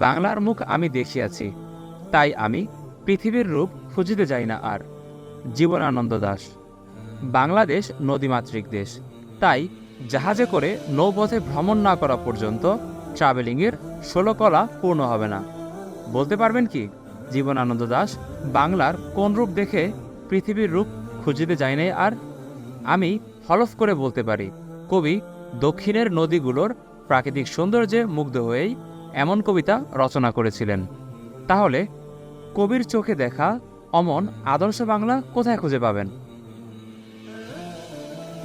বাংলার মুখ আমি দেখিয়াছি, তাই আমি পৃথিবীর রূপ খুঁজিতে যাই না আর। জীবনানন্দ দাস। বাংলাদেশ নদীমাতৃক দেশ। তাই জাহাজে করে নৌপথে ভ্রমণ না করা পর্যন্ত ট্রাভেলিংয়ের ষোলো কলা পূর্ণ হবে না। বলতে পারবেন কি, জীবনানন্দ দাস, বাংলার কোন রূপ দেখে পৃথিবীর রূপ খুঁজিতে যায় নাই আর? আমি হলফ করে বলতে পারি, কবি দক্ষিণের নদীগুলোর প্রাকৃতিক সৌন্দর্যে মুগ্ধ হয়েই এমন কবিতা রচনা করেছিলেন। তাহলে কবির চোখে দেখা অমন আদর্শ বাংলা কোথায় খুঁজে পাবেন?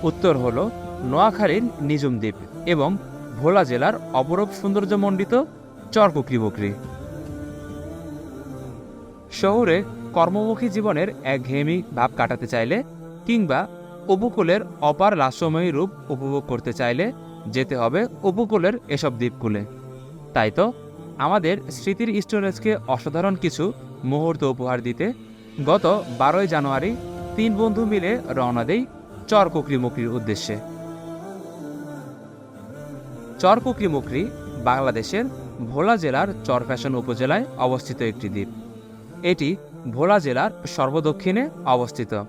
উত্তর হল নোয়াখালীর নিজুম দ্বীপ এবং ভোলা জেলার অপরূপ সৌন্দর্যমণ্ডিত চরকুকরি বকরি। শহরে কর্মমুখী জীবনের একঘেয়েমি ভাব কাটাতে চাইলে কিংবা উপকূলের অপার লাস্যময়ী রূপ উপভোগ করতে চাইলে যেতে হবে উপকূলের এসব দ্বীপকূলে। তাই তো? আমাদের স্মৃতির স্টোরেজকে অসাধারণ কিছু মুহূর্ত উপহার দিতে গত বারোই জানুয়ারি তিন বন্ধু মিলে রওনা দেই চর কুকরিমুকরির উদ্দেশ্যে। চর কুকরিমুকরি বাংলাদেশের ভোলা জেলার চরফ্যাশন উপজেলায় অবস্থিত একটি দ্বীপ। এটি ভোলা জেলার সর্বদক্ষিণে অবস্থিত।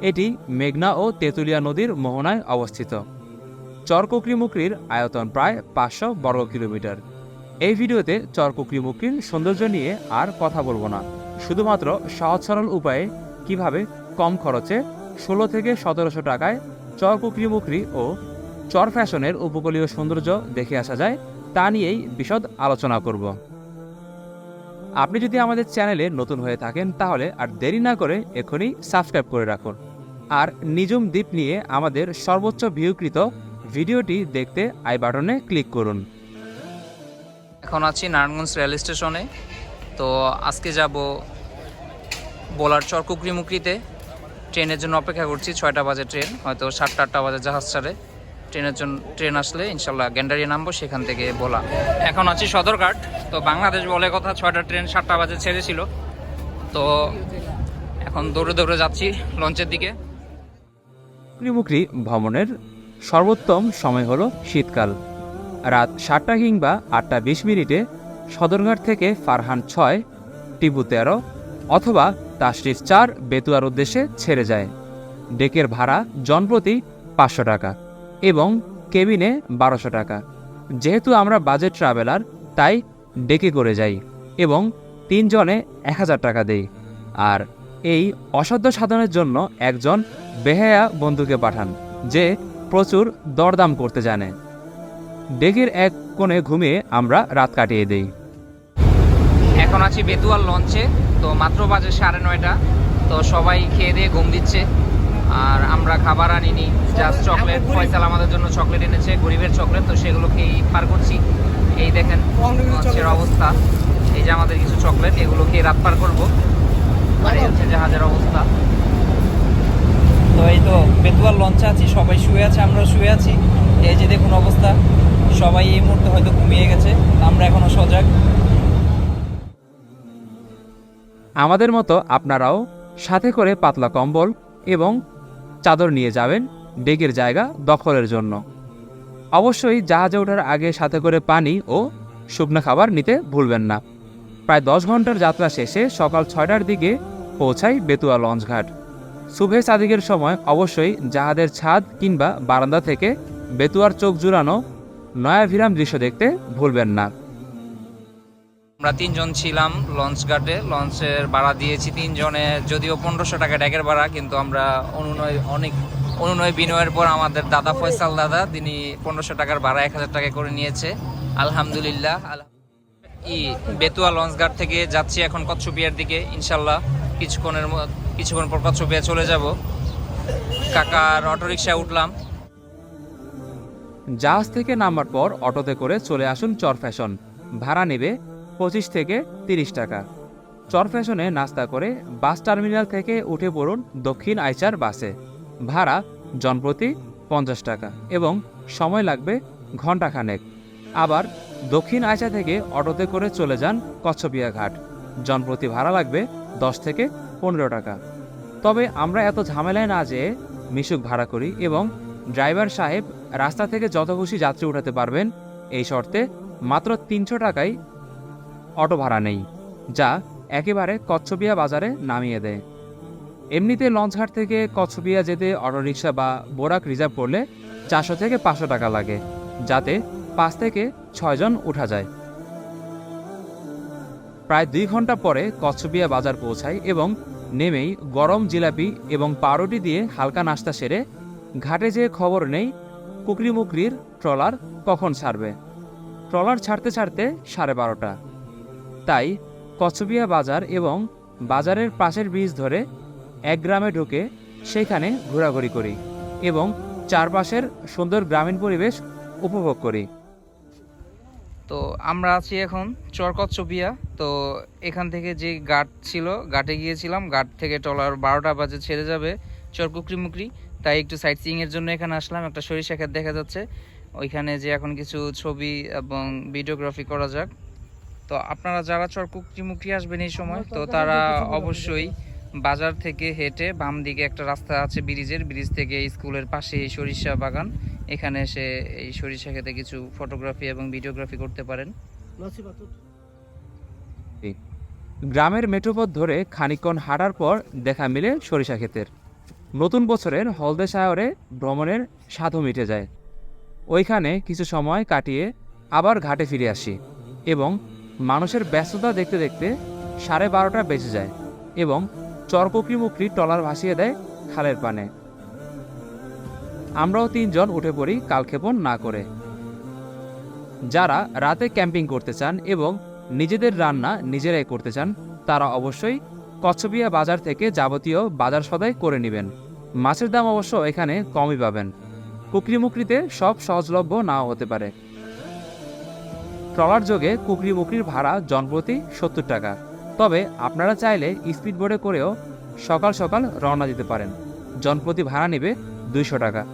এটি মেঘনা ও তেঁতুলিয়া নদীর মোহনায় অবস্থিত। চরকুকরিমুকরির আয়তন প্রায় পাঁচশো বর্গ কিলোমিটার। এই ভিডিওতে চরকুকরিমুকরির সৌন্দর্য নিয়ে আর কথা বলব না। শুধুমাত্র সহজ সরল উপায়ে কীভাবে কম খরচে ষোলো থেকে সতেরোশো টাকায় চরকুকরিমুকরি ও চর ফ্যাশনের উপকূলীয় সৌন্দর্য দেখে আসা যায়, তা নিয়েই বিশদ আলোচনা করব। আপনি যদি আমাদের চ্যানেলে নতুন হয়ে থাকেন, তাহলে আর দেরি না করে এখনই সাবস্ক্রাইব করে রাখুন। আর নিজুম দ্বীপ নিয়ে আমাদের সর্বোচ্চ ভিউকৃত ভিডিওটি দেখতে আই বাটনে ক্লিক করুন। এখন আছি নারায়ণগঞ্জ রেল স্টেশনে। তো আজকে যাব বোলার চরকুকরি মুকরিতে ট্রেনের জন্য অপেক্ষা করছি ছয়টা বাজে ট্রেন হয়তো সাতটা আটটা বাজে জাহাজ ছাড়ে। ট্রেনের জন্য ট্রেন আসলে ইনশাল্লাহ গ্যান্ডারিয়ে নামবো সেখান থেকে বলা। এখন আছি সদরঘাট তো বাংলাদেশ বলে কথা ছয়টা ট্রেন সাতটা বাজে ছেড়েছিল। তো এখন দৌড়ে দৌড়ে যাচ্ছি লঞ্চের দিকে। ত্রিমুখী ভ্রমণের সর্বোত্তম সময় হলো শীতকাল। রাত সাতটা কিংবা আটটা বিশ মিনিটে সদরঘাট থেকে ফারহান ছয়, টিপু তেরো অথবা তাশরিফ চার বেতুয়ার উদ্দেশ্যে ছেড়ে যায়। ডেকের ভাড়া জনপ্রতি পাঁচশো টাকা এবং কেবিনে বারোশো টাকা। যেহেতু আমরা বাজেট ট্রাভেলার, তাই ডেকে করে যাই এবং তিনজনে এক হাজার টাকা দেই। আর এই অসাধ্য সাধনের জন্য একজন বেহায়া বন্ধুকে পাঠান, যে প্রচুর দরদাম করতে জানে। ডেকের এক কোণে ঘুমিয়ে আমরা রাত কাটিয়ে দেই। এখন আছি বেতুয়ার লঞ্চে, তো মাত্র বাজে সাড়ে নয়টা। তো সবাই খেয়ে দিয়ে ঘুম দিচ্ছে। আর আমরা খাবার আনিনি জাস্ট চকলেট ফয়সাল আমাদের জন্য চকলেট এনেছে, গরিবের চকলেট তো সেগুলো খেয়েই পার করছি। এই দেখেন, লঞ্চের অবস্থা। এই যে আমাদের কিছু চকলেট এগুলো খেয়ে রাত পার করব। আর এই হচ্ছে জাহাজের অবস্থা। তো এই তো বেতুয়ার লঞ্চে আছি, সবাই শুয়ে আছে আমরা শুয়ে আছি। এই যে দেখুন অবস্থা, সবাই এই মুহূর্তে হয়তো ঘুমিয়ে গেছে, আমরা এখনও সজাগ। আমাদের মতো আপনারাও সাথে করে পাতলা কম্বল এবং চাদর নিয়ে যাবেন ডেকের জায়গা দখলের জন্য। অবশ্যই জাহাজে ওঠার আগে সাথে করে পানি ও শুকনো খাবার নিতে ভুলবেন না। প্রায় দশ ঘণ্টার যাত্রা শেষে সকাল ছয়টার দিকে পৌঁছায় বেতুয়া লঞ্চঘাট। শুভে সাদিকের সময় অবশ্যই জাহাজের ছাদ কিংবা বারান্দা থেকে বেতুয়ার চোখ জুড়ানো নয়াভিরাম দৃশ্য দেখতে ভুলবেন না। আমরা তিনজন ছিলাম লঞ্চ ঘাটে। লঞ্চের ভাড়া দিয়েছি তিনজনে, যদিও পনেরোশো টাকা ড্যাগের ভাড়া, কিন্তু আমরা অনুনয়, অনেক অনুনয় বিনয়ের পর আমাদের দাদা ফয়সাল দাদা, তিনি পনেরোশো টাকার ভাড়া এক হাজার টাকা করে নিয়েছে। আলহামদুলিল্লাহ আল- ই বেতুয়া লঞ্চ ঘাট থেকে যাচ্ছি এখন কচ্ছপিয়ার দিকে, ইনশাল্লাহ। কিছুক্ষণের কিছুক্ষণ পর কচ্ছপিয়া চলে যাব। কাকার অটোরিকশায় উঠলাম। জাহাজ থেকে নামার পর অটোতে করে চলে আসুন চর ফ্যাশন। ভাড়া নেবে পঁচিশ থেকে তিরিশ টাকা। চর ফ্যাশনে নাস্তা করে বাস টার্মিনাল থেকে উঠে পড়ুন দক্ষিণ আইচার বাসে। ভাড়া জনপ্রতি পঞ্চাশ টাকা এবং সময় লাগবে ঘন্টাখানেক আবার দক্ষিণ আইচা থেকে অটোতে করে চলে যান কচ্ছপিয়া ঘাট। জনপ্রতি ভাড়া লাগবে দশ থেকে পনেরো টাকা। তবে আমরা এত ঝামেলায় না যেয়ে মিশুক ভাড়া করি এবং ড্রাইভার সাহেব রাস্তা থেকে যত খুশি যাত্রী উঠাতে পারবেন, এই শর্তে মাত্র তিনশো টাকায় অটো ভাড়া নেই, যা একেবারে কচ্ছপিয়া বাজারে নামিয়ে দেয়। এমনিতে লঞ্চঘাট থেকে কচ্ছপিয়া যেতে অটোরিকশা বা বোরাক রিজার্ভ করলে চারশো থেকে পাঁচশো টাকা লাগে, যাতে পাঁচ থেকে ছয়জন উঠা যায়। প্রায় দুই ঘণ্টা পরে কচ্ছপিয়া বাজার পৌঁছায় এবং নেমেই গরম জিলাপি এবং পাউরুটি দিয়ে হালকা নাস্তা সেরে ঘাটে যেয়ে খবর নেই কুকরি মুকরির ট্রলার কখন ছাড়বে। ট্রলার ছাড়তে ছাড়তে সাড়ে বারোটা। তাই কচ্ছপিয়া বাজার এবং বাজারের পাশের বীজ ধরে এক গ্রামে ঢুকে সেখানে ঘোরাঘুরি করি এবং চারপাশের সুন্দর গ্রামীণ পরিবেশ উপভোগ করি। তো আমরা আছি এখন চরকচ্চপিয়া তো এখান থেকে যে ঘাট ছিল, ঘাটে গিয়েছিলাম। ঘাট থেকে টলার বারোটা বাজে ছেড়ে যাবে চরকুকরি মুকরি তাই একটু সাইট সিইং এর জন্য এখানে আসলাম। একটা সরিষা ক্ষেত দেখা যাচ্ছে। ওইখানে যে এখন কিছু ছবি এবং ভিডিওগ্রাফি করা যাক। তো আপনারা যারা চরকুকরি মুকরি আসবেন এই সময়, তো তারা অবশ্যই বাজার থেকে হেঁটে বাম দিকে একটা রাস্তা আছে ব্রিজের। ব্রিজ থেকে স্কুলের পাশে এই সরিষা বাগান। এখানে এসে এই সরিষা খেতে কিছু ফটোগ্রাফি এবং ভিডিওগ্রাফি করতে পারেন। গ্রামের মেঠোপথ ধরে খানিকক্ষণ হাঁটার পর দেখা মিলে সরিষা ক্ষেতের। নতুন বছরের হলদে সায়রে ভ্রমণের স্বাদও মিটে যায়। ওইখানে কিছু সময় কাটিয়ে আবার ঘাটে ফিরে আসি এবং মানুষের ব্যস্ততা দেখতে দেখতে সাড়ে বারোটা বেজে যায় এবং চরকুকরি মুকরি টলার ভাসিয়ে দেয় খালের পানে। আমরাও তিনজন উঠে পড়ি কালক্ষেপণ না করে। যারা রাতে ক্যাম্পিং করতে চান এবং নিজেদের রান্না নিজেরাই করতে চান, তারা অবশ্যই কচ্ছবিয়া বাজার থেকে যাবতীয় বাজার সদাই করে নেবেন। মাছের দাম অবশ্য এখানে কমই পাবেন। কুকরি মুকরিতে সব সহজলভ্য নাও হতে পারে। ট্রলার যোগে কুকরি মুকরির ভাড়া জনপ্রতি সত্তর টাকা। তবে আপনারা চাইলে স্পিড বোর্ডে করেও সকাল সকাল রওনা দিতে পারেন। জনপ্রতি ভাড়া নেবে দুইশো টাকা।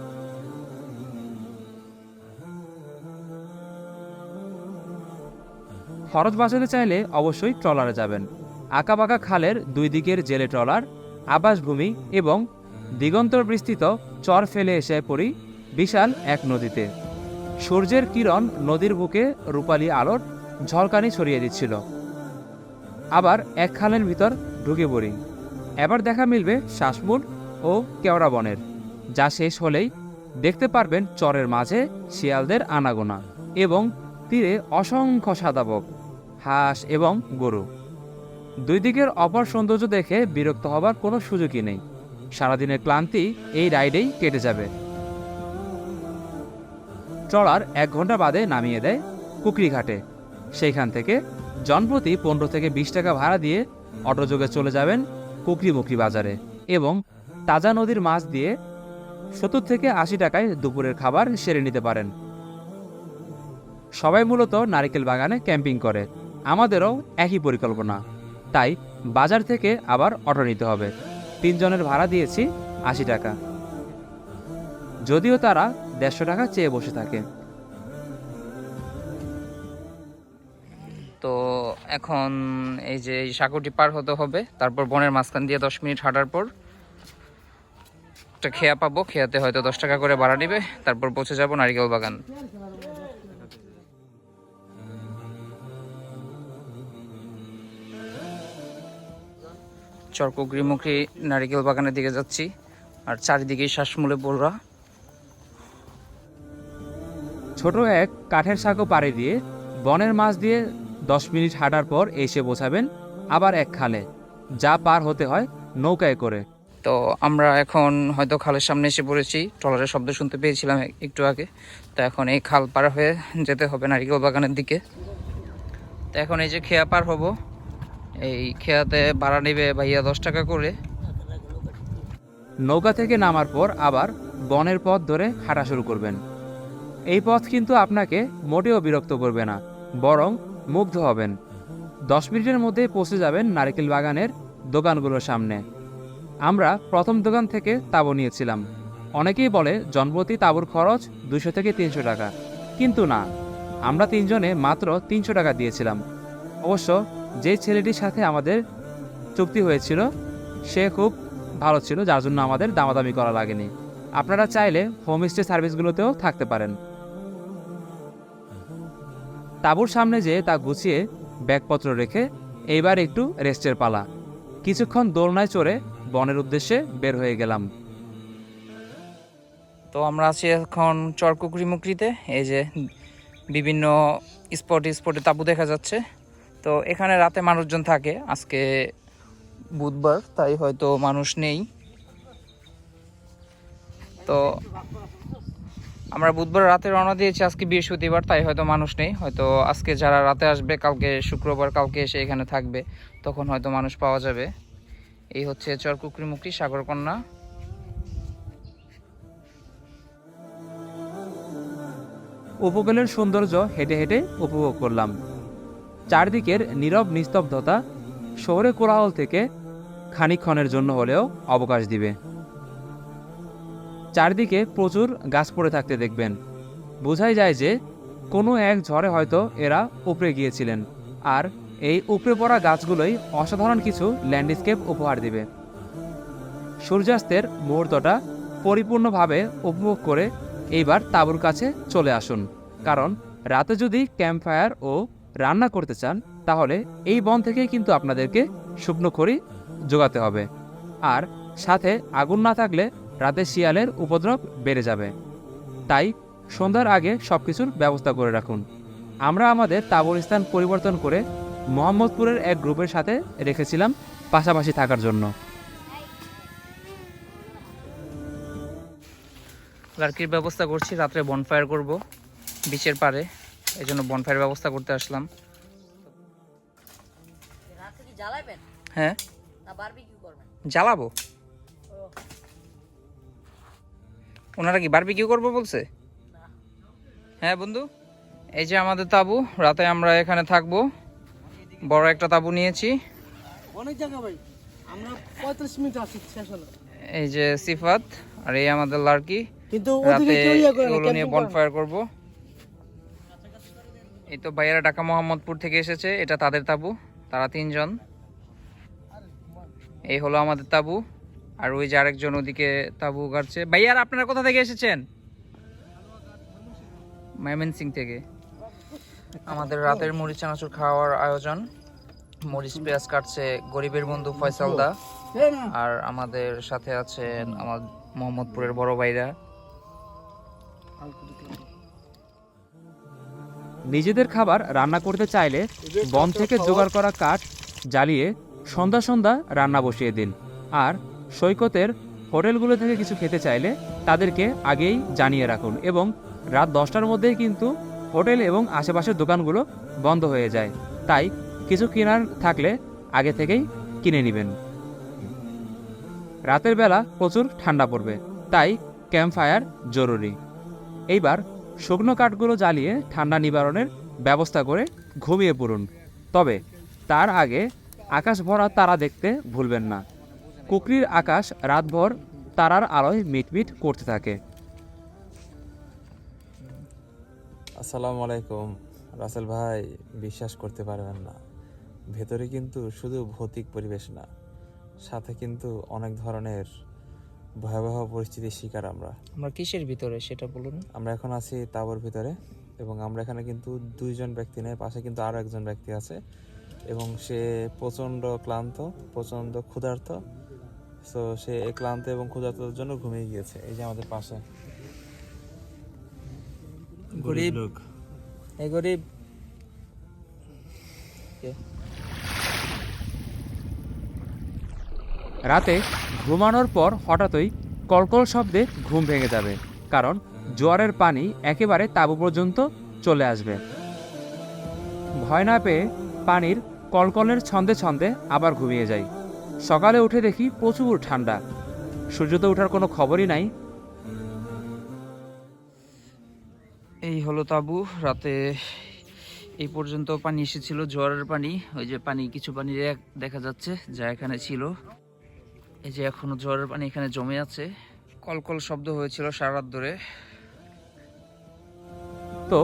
খরচ বাঁচাতে চাইলে অবশ্যই ট্রলারে যাবেন। আঁকাবাঁকা খালের দুই দিকের জেলে ট্রলার, আবাসভূমি এবং দিগন্তর বিস্তৃত চর ফেলে এসে পড়ি বিশাল এক নদীতে। সূর্যের কিরণ নদীর বুকে রূপালী আলোর ঝলকানি ছড়িয়ে দিচ্ছিল। আবার এক খালের ভিতর ঢুকে পড়ি। এবার দেখা মিলবে শ্বাসমূল ও কেওড়া বনের। যা শেষ হলেই দেখতে পারবেন চরের মাঝে শিয়ালদের আনাগোনা এবং তীরে অসংখ্য সাদাবক হাঁস এবং গরু। দুই দিকের অপর সৌন্দর্য দেখে বিরক্ত হবার কোনো সুযোগই নেই। সারাদিনের ক্লান্তি এই রাইডেই কেটে যাবে। ট্রলার এক ঘণ্টা বাদে নামিয়ে দেয় কুকরি ঘাটে। সেইখান থেকে জনপ্রতি পনেরো থেকে বিশ টাকা ভাড়া দিয়ে অটোযোগে চলে যাবেন কুকরি মুকরি বাজারে এবং তাজা নদীর মাছ দিয়ে সত্তর থেকে আশি টাকায় দুপুরের খাবার সেরে নিতে পারেন। সবাই মূলত নারিকেল বাগানে ক্যাম্পিং করে। আমাদেরও একই পরিকল্পনা। তাই বাজার থেকে আবার অটো নিতে হবে। তিনজনের ভাড়া দিয়েছি আশি টাকা। যদিও তারা দেড়শো টাকা চেয়ে বসে থাকে। তো এখন এই যে সাঁকুটি পার হতে হবে, তারপর বনের মাঝখান দিয়ে দশ মিনিট হাঁটার পর একটা খেয়া পাবো। খেয়াতে হয়তো দশ টাকা করে ভাড়া নিবে, তারপর পৌঁছে যাব নারিকেল বাগান। চরকুগ্রিমুখী নারিকেল বাগানের দিকে যাচ্ছি আর চারিদিকেই শ্বাসমূলে বলরা ছোট এক কাঠের সাঁকো পাড়ি দিয়ে বনের মাছ দিয়ে দশ মিনিট হাঁটার পর এসে পৌঁছাবেন আবার এক খালে যা পার হতে হয় নৌকায় করে। তো আমরা এখন হয়তো খালের সামনে এসে পড়েছি ট্রলারের শব্দ শুনতে পেয়েছিলাম একটু আগে। তো এখন এই খাল পার হয়ে যেতে হবে নারিকেল বাগানের দিকে। তো এখন এই যে খেয়া পার হব এই খেয়াতে ভাড়া নেবে ভাইয়া দশ টাকা করে। নৌকা থেকে নামার পর আবার বনের পথ ধরে হাঁটা শুরু করবেন। এই পথ কিন্তু আপনাকে মোটেও বিরক্ত করবে না, বরং মুগ্ধ হবেন। দশ মিনিটের মধ্যে পৌঁছে যাবেন নারকেল বাগানের দোকানগুলোর সামনে। আমরা প্রথম দোকান থেকে তাবু নিয়েছিলাম। অনেকেই বলে জনপ্রতি তাবুর খরচ দুশো থেকে তিনশো টাকা। কিন্তু না, আমরা তিনজনে মাত্র তিনশো টাকা দিয়েছিলাম। অবশ্য যে ছেলেটির সাথে আমাদের চুক্তি হয়েছিল, সে খুব ভালো ছিল, যার জন্য আমাদের দামাদামি করা লাগেনি। আপনারা চাইলে হোমস্টে সার্ভিসগুলোতেও থাকতে পারেন। তাঁবুর সামনে যেয়ে তা গুছিয়ে ব্যাগপত্র রেখে এইবার একটু রেস্টের পালা। কিছুক্ষণ দোলনায় চড়ে বনের উদ্দেশ্যে বের হয়ে গেলাম। তো আমরা আছি এখন চরকুকুরি মুকরিতে, এই যে বিভিন্ন স্পট স্পটে তাঁবু দেখা যাচ্ছে। তো এখানে রাতে মানুষজন থাকে। আজকে বুধবার, তাই হয়তো মানুষ নেই। তো আমরা বুধবার রাতে রওনা দিয়েছি, আজকে বৃহস্পতিবার, তাই হয়তো মানুষ নেই। হয়তো আজকে যারা রাতে আসবে, কালকে শুক্রবার, কালকে এসে এখানে থাকবে, তখন হয়তো মানুষ পাওয়া যাবে। এই হচ্ছে চরকুকুরি মুকরি সাগরকন্যা উপকূলের সৌন্দর্য হেঁটে হেঁটে উপভোগ করলাম। চারদিকের নীরব নিস্তব্ধতা শহরে কোলাহল থেকে খানিকক্ষণের জন্য হলেও অবকাশ দিবে। চারদিকে প্রচুর গাছ পড়ে থাকতে দেখবেন। বোঝাই যায় যে কোনো এক ঝড়ে হয়তো এরা উপড়ে গিয়েছিলেন। আর এই উপড়ে পড়া গাছগুলোই অসাধারণ কিছু ল্যান্ডস্কেপ উপহার দিবে। সূর্যাস্তের মুহূর্তটা পরিপূর্ণভাবে উপভোগ করে এইবার তাঁবুর কাছে চলে আসুন। কারণ রাতে যদি ক্যাম্প ফায়ার ও রান্না করতে চান, তাহলে এই বন থেকে কিন্তু আপনাদেরকে শুকনো খড়ি জোগাতে হবে। আর সাথে আগুন না থাকলে রাতে শিয়ালের উপদ্রব বেড়ে যাবে। তাই সন্ধ্যার আগে সব কিছুর ব্যবস্থা করে রাখুন। আমরা আমাদের তাবর স্থান পরিবর্তন করে মোহাম্মদপুরের এক গ্রুপের সাথে রেখেছিলাম পাশাপাশি থাকার জন্য। লার্কির ব্যবস্থা করছি, রাত্রে বনফায়ার করব, বিচের পারে এই জন্য বনফায়ার ব্যবস্থা করতে আসলাম। রাতে কি জ্বালাবেন হ্যাঁ। না বারবিকিউ করবেন? জ্বালাবো। ওনারা কি বারবিকিউ করব বলছে? হ্যাঁ বন্ধু। এই যে আমাদের তাবু রাতে আমরা এখানে থাকব। বড় একটা তাবু নিয়েছি। অনেক জায়গা ভাই। আমরা পঁয়ত্রিশ মিনিট আসি শেষ হলো। এই যে সিফাত আর এই আমাদের লার্কি। কিন্তু রাতে ওদিকে কেউ ইয়ে নিয়ে camping করে না। বনফায়ার করব। এই তো ভাইয়ারা ঢাকা মোহাম্মদপুর থেকে এসেছে। এটা তাদের তাবু, তারা তিনজন। এই হলো আমাদের তাবু, আর ওই যে আরেকজন ওদিকে তাবু গাড়ছে ভাইয়ার, আপনারা কোথা থেকে এসেছেন? ময়মনসিং থেকে। আমাদের রাতের মুড়ি চানাচুর খাওয়ার আয়োজন। মরিচ, পেঁয়াজ কাটছে গরিবের বন্ধু ফয়সাল দা আর আমাদের সাথে আছেন আমার মোহাম্মদপুরের বড় ভাইরা। নিজেদের খাবার রান্না করতে চাইলে বন থেকে জোগাড় করা কাঠ জ্বালিয়ে সন্ধ্যা সন্ধ্যা রান্না বসিয়ে দিন। আর সৈকতের হোটেলগুলো থেকে কিছু খেতে চাইলে তাদেরকে আগেই জানিয়ে রাখুন এবং রাত দশটার মধ্যেই কিন্তু হোটেল এবং আশেপাশের দোকানগুলো বন্ধ হয়ে যায়। তাই কিছু কেনার থাকলে আগে থেকেই কিনে নেবেন। রাতের বেলা প্রচুর ঠান্ডা পড়বে, তাই ক্যাম্প ফায়ার জরুরি। এইবার শুকনো কাঠগুলো জ্বালিয়ে ঠান্ডা নিবারণের ব্যবস্থা করে ঘুমিয়ে পড়ুন। তবে তার আগে আকাশ ভরা তারা দেখতে ভুলবেন না। কুকরির আকাশ রাতভর তারার আলোয় মিটমিট করতে থাকে। আসসালামু আলাইকুম। রাসেল ভাই, বিশ্বাস করতে পারবেন না। ভেতরে কিন্তু শুধু ভৌতিক পরিবেশ না, সাথে কিন্তু অনেক ধরনের ভয়াবহ পরিস্থিতির শিকার আমরা। আমরা কিসের ভিতরে সেটা বলুন? আমরা এখন আছি তাবর ভিতরে এবং আমরা এখানে কিন্তু দুইজন ব্যক্তি নেই পাশে কিন্তু আরও একজন ব্যক্তি আছে এবং সে প্রচণ্ড ক্লান্ত প্রচণ্ড ক্ষুধার্ত। সো সে এই ক্লান্ত এবং ক্ষুধার্তর জন্য ঘুমিয়ে গিয়েছে। এই যে আমাদের পাশে। গরিব। লোক। এই গরিব। রাতে ঘুমানোর পর হঠাৎই কলকল শব্দে ঘুম ভেঙে যাবে, কারণ জোয়ারের পানি একেবারে তাঁবু পর্যন্ত চলে আসবে। ভয় না পেয়ে পানির কলকলের ছন্দে ছন্দে আবার ঘুমিয়ে যাই। সকালে উঠে দেখি প্রচুর ঠান্ডা। সূর্য তো ওঠার কোনো খবরই নাই। এই হলো তাবু। রাতে এই পর্যন্ত পানি এসেছিল, জোয়ারের পানি। ওই যে পানি, কিছু পানি দেখ- দেখা যাচ্ছে, যা এখানে ছিল। এই যে এখনও জোয়ারের পানি এখানে জমে আছে। কলকল শব্দ হয়েছিল সারা রাত ধরে। তো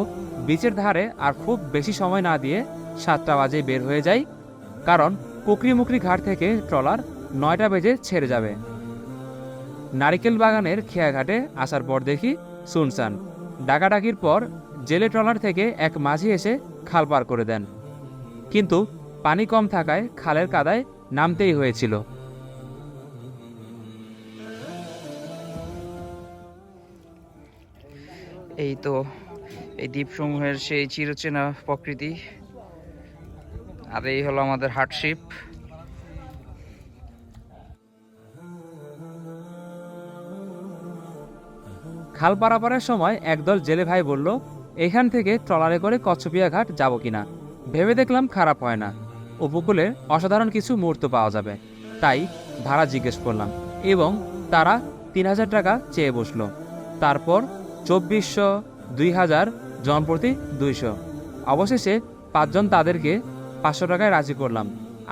বিচের ধারে আর খুব বেশি সময় না দিয়ে সাতটা বাজে বের হয়ে যাই, কারণ কুকরিমুকরি ঘাট থেকে ট্রলার নয়টা বেজে ছেড়ে যাবে। নারিকেল বাগানের খেয়াঘাটে আসার পর দেখি সুনসান ডাকাডাকির পর জেলে ট্রলার থেকে এক মাঝি এসে খাল পার করে দেন। কিন্তু পানি কম থাকায় খালের কাদায় নামতেই হয়েছিল। এই তো, এই দ্বীপসমূহের সেই চিরচেনা প্রকৃতি। আর এই হলো আমাদের হার্টশিপ খাল পারাপারের সময় একদল জেলে ভাই বলল এখান থেকে ট্রলারে করে কচ্ছপিয়া ঘাট যাব কিনা? ভেবে দেখলাম খারাপ হয় না। উপকূলে অসাধারণ কিছু মুহূর্ত পাওয়া যাবে। তাই ভাড়া জিজ্ঞেস করলাম এবং তারা তিন হাজার টাকা চেয়ে বসল। তারপর চব্বিশশো দুই হাজার জনপ্রতি দুইশো। অবশেষে পাঁচজন তাদেরকে পাঁচশো টাকায় রাজি করলাম।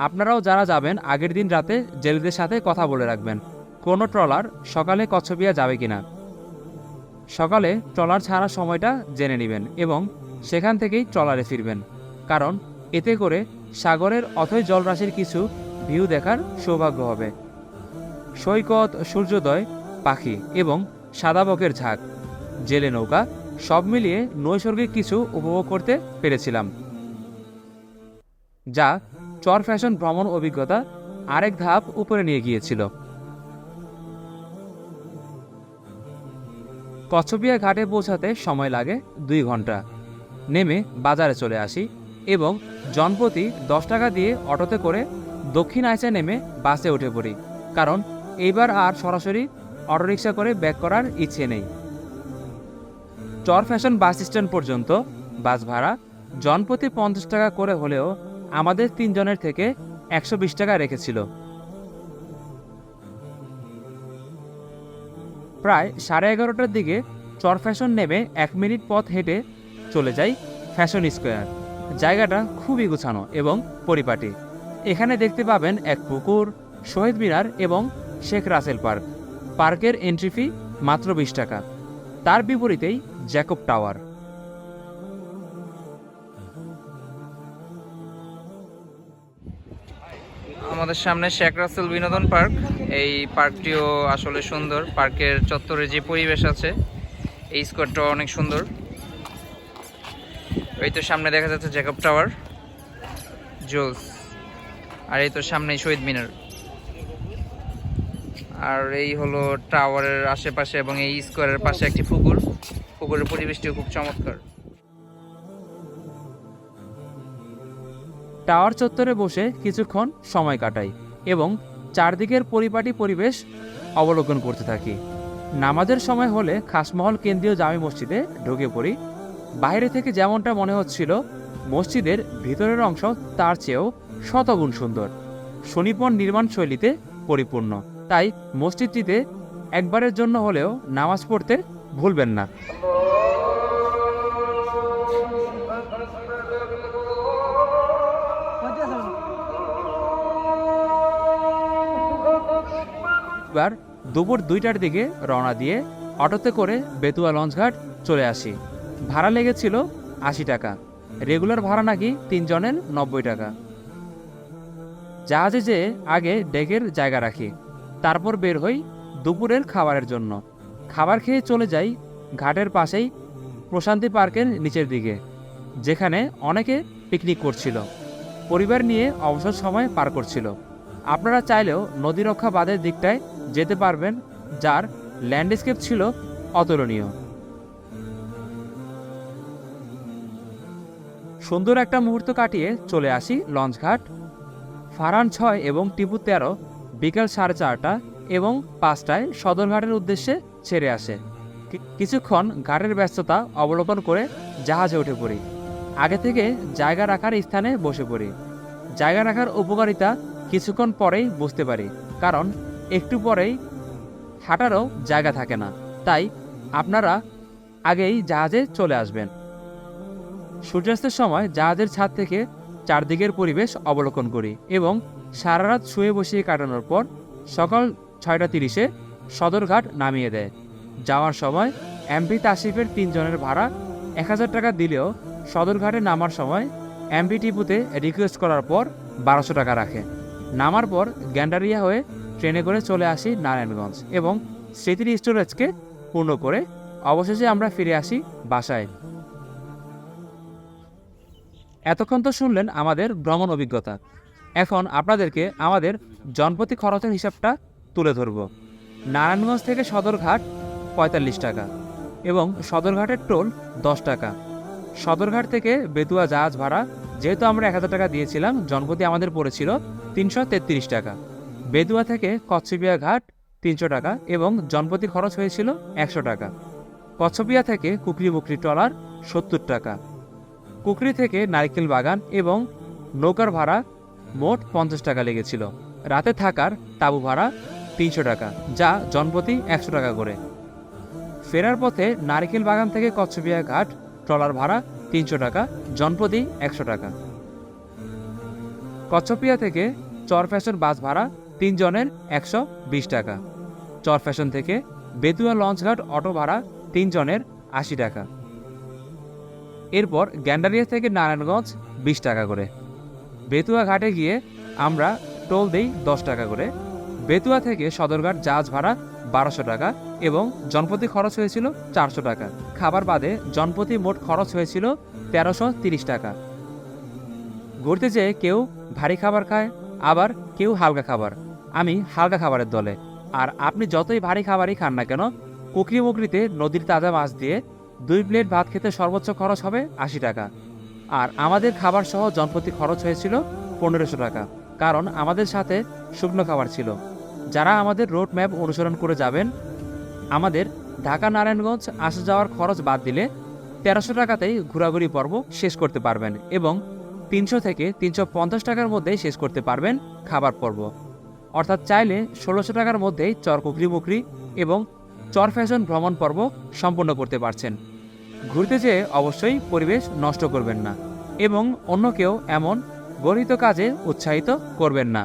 আপনারাও যারা যাবেন, আগের দিন রাতে জেলেদের সাথে কথা বলে রাখবেন। কোনো ট্রলার সকালে কচ্ছপিয়া যাবে কিনা? সকালে ট্রলার ছাড়ার সময়টা জেনে নেবেন এবং সেখান থেকেই ট্রলারে ফিরবেন। কারণ এতে করে সাগরের অথৈ জলরাশির কিছু ভিউ দেখার সৌভাগ্য হবে। সৈকত, সূর্যোদয়, পাখি এবং সাদা বকের ঝাঁক। জেলে নৌকা, সব মিলিয়ে নৈসর্গিক কিছু উপভোগ করতে পেরেছিলাম। যা চর ফ্যাশন ভ্রমণ অভিজ্ঞতা আরেক ধাপ উপরে নিয়ে গিয়েছিল। কচ্ছপিয়া ঘাটে পৌঁছাতে সময় লাগে দুই ঘণ্টা। নেমে বাজারে চলে আসি এবং জনপ্রতি দশ টাকা দিয়ে অটোতে করে দক্ষিণ আইসা নেমে বাসে উঠে পড়ি, কারণ এইবার আর সরাসরি অটোরিকশা করে ব্যাক করার ইচ্ছে নেই। চর ফ্যাশন বাস স্ট্যান্ড পর্যন্ত বাস ভাড়া জনপ্রতি পঞ্চাশ টাকা করে হলেও আমাদের তিনজনের থেকে একশো বিশ টাকা রেখেছিল। প্রায় সাড়ে এগারোটার দিকে চর ফ্যাশন নেমে এক মিনিট পথ হেঁটে চলে যাই ফ্যাশন স্কোয়ার। জায়গাটা খুবই গুছানো এবং পরিপাটি। এখানে দেখতে পাবেন এক পুকুর, শহীদ মিনার এবং শেখ রাসেল পার্ক। পার্কের এন্ট্রি ফি মাত্র বিশ টাকা। তার বিপরীতেই জ্যাকব টাওয়ার আমাদের সামনে শেখ রাসেল বিনোদন পার্ক। এই পার্কটিও আসলে সুন্দর। পার্কের চত্বরে যে পরিবেশ আছে, এই স্কোয়ারটাও অনেক সুন্দর। এই তো সামনে দেখা যাচ্ছে জ্যাকব টাওয়ার জোস আর এই তো সামনে শহীদ মিনার। আর এই হলো টাওয়ারের আশেপাশে এবং এই স্কোয়ারের পাশে একটি পুকুরের পরিবেশটিও খুব চমৎকার। টাওয়ার চত্বরে বসে কিছুক্ষণ সময় কাটাই এবং চারদিকের পরিপাটি পরিবেশ অবলোকন করতে থাকি। নামাজের সময় হলে খাসমহল কেন্দ্রীয় জামি মসজিদে ঢুকে পড়ি। বাইরে থেকে যেমনটা মনে হচ্ছিল, মসজিদের ভিতরের অংশ তার চেয়েও শতগুণ সুন্দর। সুনিপুণ নির্মাণ শৈলীতে পরিপূর্ণ। তাই মসজিদটিতে একবারের জন্য হলেও নামাজ পড়তে ভুলবেন না। এবার দুপুর দুইটার দিকে রওনা দিয়ে অটোতে করে বেতুয়া লঞ্চঘাট চলে আসি। ভাড়া লেগেছিল আশি টাকা। রেগুলার ভাড়া নাকি তিনজনের নব্বই টাকা। জাহাজে যেয়ে আগে ডেকের জায়গা রাখি, তারপর বের হই দুপুরের খাবারের জন্য। খাবার খেয়ে চলে যাই ঘাটের পাশেই প্রশান্তি পার্কের নিচের দিকে, যেখানে অনেকে পিকনিক করছিল। পরিবার নিয়ে অবসর সময় পার করছিল। আপনারা চাইলেও নদী রক্ষা বাঁধের দিকটায় যেতে পারবেন, যার ল্যান্ডস্কেপ ছিল অতুলনীয়। সুন্দর একটা মুহূর্ত কাটিয়ে চলে আসি লঞ্চঘাট ফারান ছয় এবং টিপু তেরো বিকেল সাড়ে চারটা এবং পাঁচটায় সদরঘাটের উদ্দেশ্যে ছেড়ে আসে। কিছুক্ষণ ঘাটের ব্যস্ততা অবলোকন করে জাহাজে উঠে পড়ি। আগে থেকে জায়গা রাখার স্থানে বসে পড়ি। জায়গা রাখার উপকারিতা কিছুক্ষণ পরেই বুঝতে পারি, কারণ একটু পরেই হাঁটারও জায়গা থাকে না। তাই আপনারা আগেই জাহাজে চলে আসবেন। সূর্যাস্তের সময় জাহাজের ছাদ থেকে চারদিকের পরিবেশ অবলোকন করি এবং সারা রাত শুয়ে বসিয়ে কাটানোর পর সকাল ছয়টা তিরিশে সদরঘাট নামিয়ে দেয়। যাওয়ার সময় এমপি তাসিফের তিনজনের ভাড়া এক হাজার টাকা দিলেও সদরঘাটে নামার সময় এমপি টিপুতে রিকোয়েস্ট করার পর বারোশো টাকা রাখে। নামার পর গ্যান্ডারিয়া হয়ে ট্রেনে করে চলে আসি নারায়ণগঞ্জ এবং স্মৃতির স্টোরেজকে পূর্ণ করে অবশেষে আমরা ফিরে আসি বাসায়। এতক্ষণ তো শুনলেন আমাদের ভ্রমণ অভিজ্ঞতা। এখন আপনাদেরকে আমাদের জনপ্রতি খরচের হিসাবটা তুলে ধরব। নারায়ণগঞ্জ থেকে সদরঘাট পঁয়তাল্লিশ টাকা এবং সদরঘাটের টোল দশ টাকা। সদরঘাট থেকে বেতুয়া জাহাজ ভাড়া, যেহেতু আমরা এক হাজার টাকা দিয়েছিলাম, জনপতি আমাদের পড়েছিল তিনশো তেত্রিশ টাকা। বেতুয়া থেকে কচ্ছপিয়া ঘাট তিনশো টাকা এবং জনপ্রতি খরচ হয়েছিল একশো টাকা। কচ্ছপিয়া থেকে কুকরি বুকরি ট্রলার সত্তর টাকা। কুকরি থেকে নারকেল বাগান এবং নৌকার ভাড়া মোট পঞ্চাশ টাকা লেগেছিল। রাতে থাকার তাঁবু ভাড়া তিনশো টাকা, যা জনপ্রতি একশো টাকা করে। ফেরার পথে নারকেল বাগান থেকে কচ্ছপিয়া ঘাট, ট্রলার ভাড়া তিনশো টাকা, জনপ্রতি একশো টাকা। কচ্ছপিয়া থেকে চর ফ্যাশন বাস ভাড়া তিনজনের একশো বিশ টাকা। চর ফ্যাশন থেকে বেতুয়া লঞ্চঘাট অটো ভাড়া তিনজনের আশি টাকা। এরপর গ্যান্ডারিয়া থেকে নারায়ণগঞ্জ বিশ টাকা করে। বেতুয়া ঘাটে গিয়ে আমরা টোল দেই দশ টাকা করে। বেতুয়া থেকে সদরঘাট জাহাজ ভাড়া বারোশো টাকা এবং জনপ্রতি খরচ হয়েছিল চারশো টাকা। খাবার বাদে জনপ্রতি মোট খরচ হয়েছিল তেরোশো তিরিশ টাকা। ঘুরতে যেয়ে কেউ ভারী খাবার খায়, আবার কেউ হালকা খাবার। আমি হালকা খাবারের দলে। আর আপনি যতই ভারী খাবারই খান না কেন, কুকরি মুকরিতে নদীর তাজা মাছ দিয়ে দুই প্লেট ভাত খেতে সর্বোচ্চ খরচ হবে আশি টাকা। আর আমাদের খাবার সহ জনপ্রতি খরচ হয়েছিল পনেরোশো টাকা, কারণ আমাদের সাথে শুকনো খাবার ছিল। যারা আমাদের রোড ম্যাপ অনুসরণ করে যাবেন, আমাদের ঢাকা নারায়ণগঞ্জ আসা যাওয়ার খরচ বাদ দিলে তেরোশো টাকাতেই ঘোরাঘুরি পর্ব শেষ করতে পারবেন এবং তিনশো থেকে তিনশো পঞ্চাশ টাকার মধ্যেই শেষ করতে পারবেন খাবার পর্ব। অর্থাৎ চাইলে ষোলোশো টাকার মধ্যেই চর কুকরি মুকরি এবং চর ফ্যাশন ভ্রমণ পর্ব সম্পন্ন করতে পারছেন। ঘুরতে যেয়ে অবশ্যই পরিবেশ নষ্ট করবেন না এবং অন্য কেউ এমন গর্হিত কাজে উৎসাহিত করবেন না।